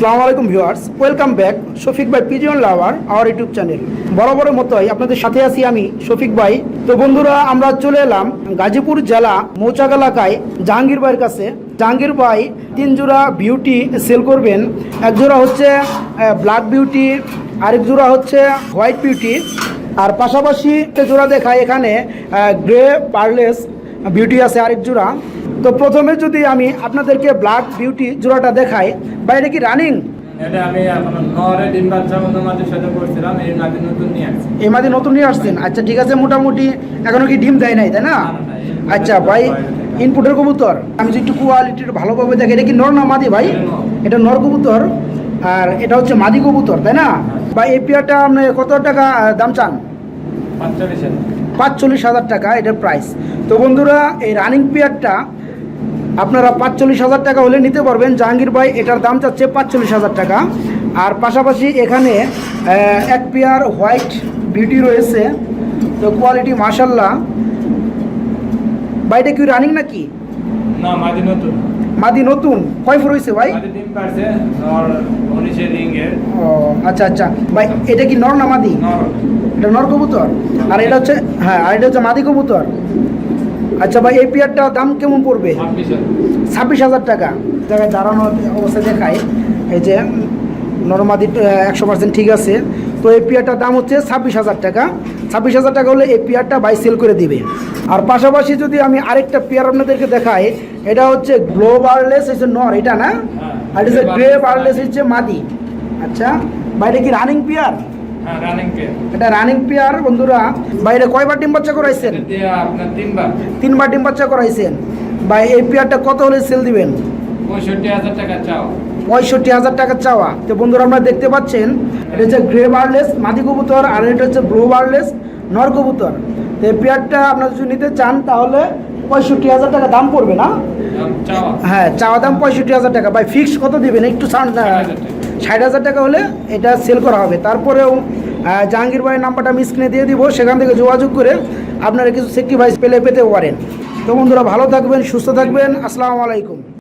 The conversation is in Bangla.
আসসালামু আলাইকুম ভিউয়ার্স, ওয়েলকাম ব্যাক শফিক ভাই pigeon lover our YouTube channel. বড় মতোই আপনাদের সাথে আছি আমি শফিক ভাই। তো বন্ধুরা, আমরা চলে এলাম গাজীপুর জেলা মৌচাক এলাকায় জাহাঙ্গীর ভাইয়ের কাছে। জাহাঙ্গীর ভাই তিন জোড়া বিউটি সেল করবেন। এক জোড়া হচ্ছে ব্ল্যাক বিউটি আরেক জোড়া হচ্ছে হোয়াইট বিউটি আর পাশাপাশি জোড়া দেখায় এখানে গ্রে পার্লেস বিউটি আছে আরেক জোড়া তো প্রথমে যদি আমি আপনাদেরকে ব্ল্যাক বিউটি জোড়াটা দেখাই বাইরে কি রানিং এটা এই মাঝে নতুন নিয়ে আসছেন? আচ্ছা ঠিক আছে মোটামুটি এখনও কি ডিম দেয় নাই তাই না? আচ্ছা ভাই ইনপুটের কবুতর। আমি যদি একটু কোয়ালিটির ভালোভাবে দেখি এটা কি নর না মাদি ভাই? এটা নর। কবুতর আর এটা হচ্ছে মাদি কবুতর তাই না? বা এই পেয়ারটা আপনি কত টাকা দাম চান? পাঁচচল্লিশ হাজার। টাকা এটার প্রাইস তো বন্ধুরা এই রানিং পেয়ারটা আপনারা পাঁচচল্লিশ হাজার টাকা হলে নিতে পারবেন। জাহাঙ্গীর ভাই এটার দাম চাচ্ছে পাঁচচল্লিশ হাজার টাকা। আর পাশাপাশি এখানে এক পেয়ার হোয়াইট বিউটি রয়েছে। তো কোয়ালিটি মাসাল্লাহ বাইটা কি রানিং নাকি? না মাঝে নতুন। মাদি নতুন। কয় ফুট হয়েছে ভাই? ও আচ্ছা আচ্ছা। ভাই এটা কি নর না মাদি? এটা নর কবুতর? আর এটা হচ্ছে হ্যাঁ আর এটা হচ্ছে মাদি কবুতর। আচ্ছা ভাই এই পেয়ারটা দাম কেমন পড়বে? ছাব্বিশ হাজার। টাকা। জায়গায় দাঁড়ানো অবস্থায় দেখায় এই যে নর্মাদি একশো পার্সেন্ট ঠিক আছে। তো এই পেয়ারটার দাম হচ্ছে ছাব্বিশ হাজার টাকা। ছাব্বিশ হাজার টাকা হলে এই পেয়ারটা বাই সেল করে দিবে। আর পাশাপাশি যদি আমি আরেকটা পেয়ার আপনাদেরকে দেখাই এটা হচ্ছে গ্লো বার্লেস হচ্ছে নর এটা না? আর এটা গ্রে বার্লেস। হচ্ছে মাদি। আচ্ছা বাইরে কি হ্যাঁ রানিং পেয়ার? এটা রানিং পেয়ার বন্ধুরা। কয়বার ডিম বাচ্চা করাইছেন? তিনবার। ডিম বাচ্চা করাইছেন। এই পেয়ারটা কত হলে সেল দিবেন? পঁয়ষট্টি হাজার টাকা চাওয়া। তো বন্ধুরা আপনারা দেখতে পাচ্ছেন এটা হচ্ছে গ্রে বার্লেস মাদি কবুতর আর এটা হচ্ছে ব্লু বার্লেস নর কবুতর। তো এই পেয়ারটা আপনারা যদি নিতে চান তাহলে পঁয়ষট্টি হাজার টাকা দাম পড়বে না? হ্যাঁ চাওয়া দাম পঁয়ষট্টি হাজার টাকা। ভাই ফিক্স কত দিবেন? একটু ছাড় ষাট হাজার টাকা। হলে এটা সেল করা হবে। তারপরেও জাহাঙ্গীর ভাইয়ের নাম্বারটা আমি স্ক্রিনে দিয়ে দিব, সেখান থেকে যোগাযোগ করে আপনারা কিছু সেক্টিভাইস পেলে পেতে পারেন। তো বন্ধুরা, ভালো থাকবেন, সুস্থ থাকবেন। আসসালামু আলাইকুম।